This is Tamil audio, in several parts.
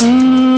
Mm.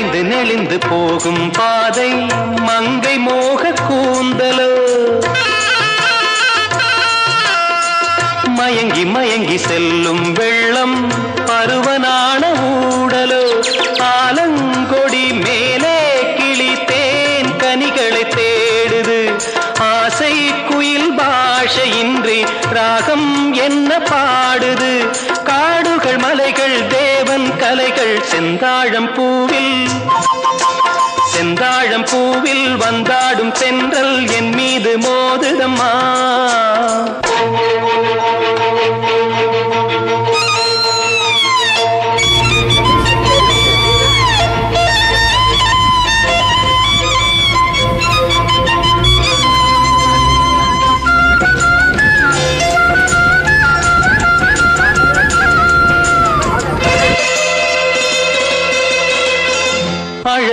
வளைந்து நெளிந்து போகும் பாதை மங்கை மோக கூந்தலோ. மயங்கி மயங்கி செல்லும் வெள்ளம் பருவனான ஊடலோ. ஆலங்கொடி மேலே கிளி தேன் கனிகளை தேடுது. ஆசை குயில் பாஷையின்றி ராகம் என்ன பாடுது. காடுகள் மலைகள் தேவன் கலைகள். செந்தாழம் பூவில் செந்தாழம் பூவில் வந்தாடும் சென்றல் என் மீது மோதுதம்மா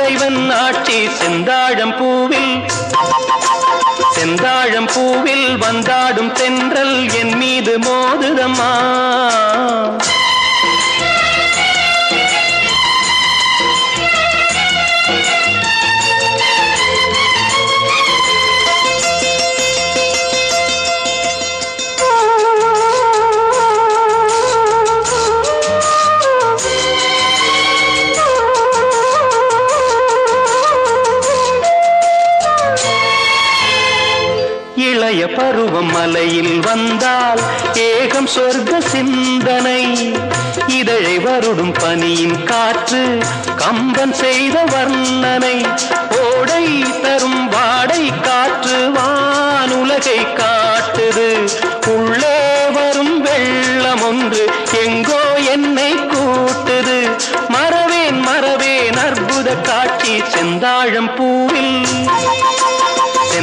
இறைவன் ஆட்சி செந்தாழம் பூவில் செந்தாழம் பூவில் வந்தாடும் தென்றல் என் மீது மோதுதம்மா. இளைய பருவம் மலையில் வந்தால் ஏகம் சொர்க்க சிந்தனை. இதழை வருடும் பனியின் காற்று கம்பன் செய்த வர்ணனை. ஓடை தரும் வாடை காற்று வானுலகை காட்டுது. உள்ளே வரும் வெள்ளம் ஒன்று எங்கோ என்னை கூட்டுது. மறவேன் மறவேன் அற்புத காட்சி செந்தாழம் பூவில்.